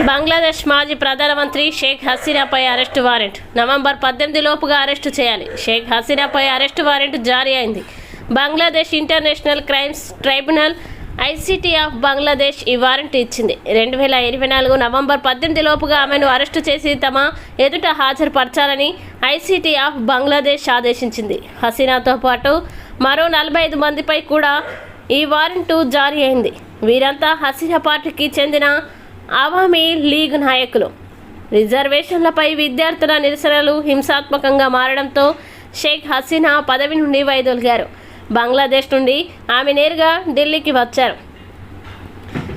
బంగ్లాదేశ్ మాజీ ప్రధానమంత్రి షేక్ హసీనాపై అరెస్టు వారెంట్. నవంబర్ పద్దెనిమిది లోపుగా అరెస్టు చేయాలి. షేక్ హసీనాపై అరెస్టు వారెంట్ జారీ అయింది. Bangladesh international crimes tribunal ICT of Bangladesh ఈ వారెంట్ ఇచ్చింది. రెండు వేల ఇరవై నాలుగు నవంబర్ పద్దెనిమిది లోపుగా ఆమెను అరెస్టు చేసి తమ ఎదుట హాజరుపరచాలని ఐసీటీ ఆఫ్ బంగ్లాదేశ్ ఆదేశించింది. హసీనాతో పాటు మరో నలభై ఐదు మందిపై కూడా ఈ వారెంటు జారీ అయింది. వీరంతా హసీనా పార్టీకి చెందిన అవామీ లీగ్ నాయకులు. రిజర్వేషన్లపై విద్యార్థుల నిరసనలు హింసాత్మకంగా మారడంతో షేక్ హసీనా పదవి నుండి వైదొలిగారు. బంగ్లాదేశ్ నుండి ఆమె నేరుగా ఢిల్లీకి వచ్చారు.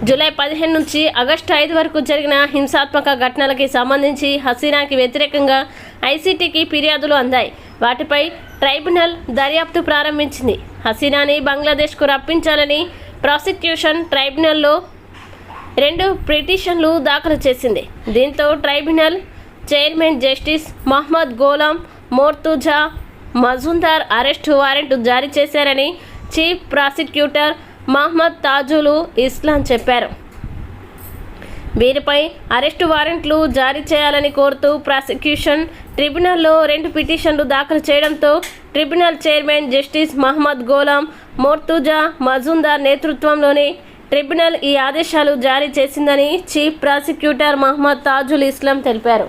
జూలై పదిహేను నుంచి ఆగస్టు ఐదు వరకు జరిగిన హింసాత్మక ఘటనలకి సంబంధించి హసీనాకి వ్యతిరేకంగా ఐసీటీకి ఫిర్యాదులు అందాయి. వాటిపై ట్రైబ్యునల్ దర్యాప్తు ప్రారంభించింది. హసీనాని బంగ్లాదేశ్కు రప్పించాలని ప్రాసిక్యూషన్ ట్రైబ్యునల్లో రెండు పిటిషన్లు దాఖలు చేసింది. దీంతో tribunal chairman justice Mohammad Golam Mortuza Majumder arrest warrant జారీ చేశారని చీఫ్ ప్రాసిక్యూటర్ మహ్మద్ తాజులు ఇస్లాం చెప్పారు. వీరిపై అరెస్టు వారెంట్లు జారీ చేయాలని కోరుతూ ప్రాసిక్యూషన్ ట్రిబ్యునల్లో రెండు పిటిషన్లు దాఖలు చేయడంతో tribunal chairman justice Mohammad Golam Mortuza Majumder నేతృత్వంలోని ట్రిబ్యునల్ ఈ ఆదేశాలు జారీ చేసిందని చీఫ్ ప్రాసిక్యూటర్ మహమ్మద్ తాజుల్ ఇస్లాం తెలిపారు.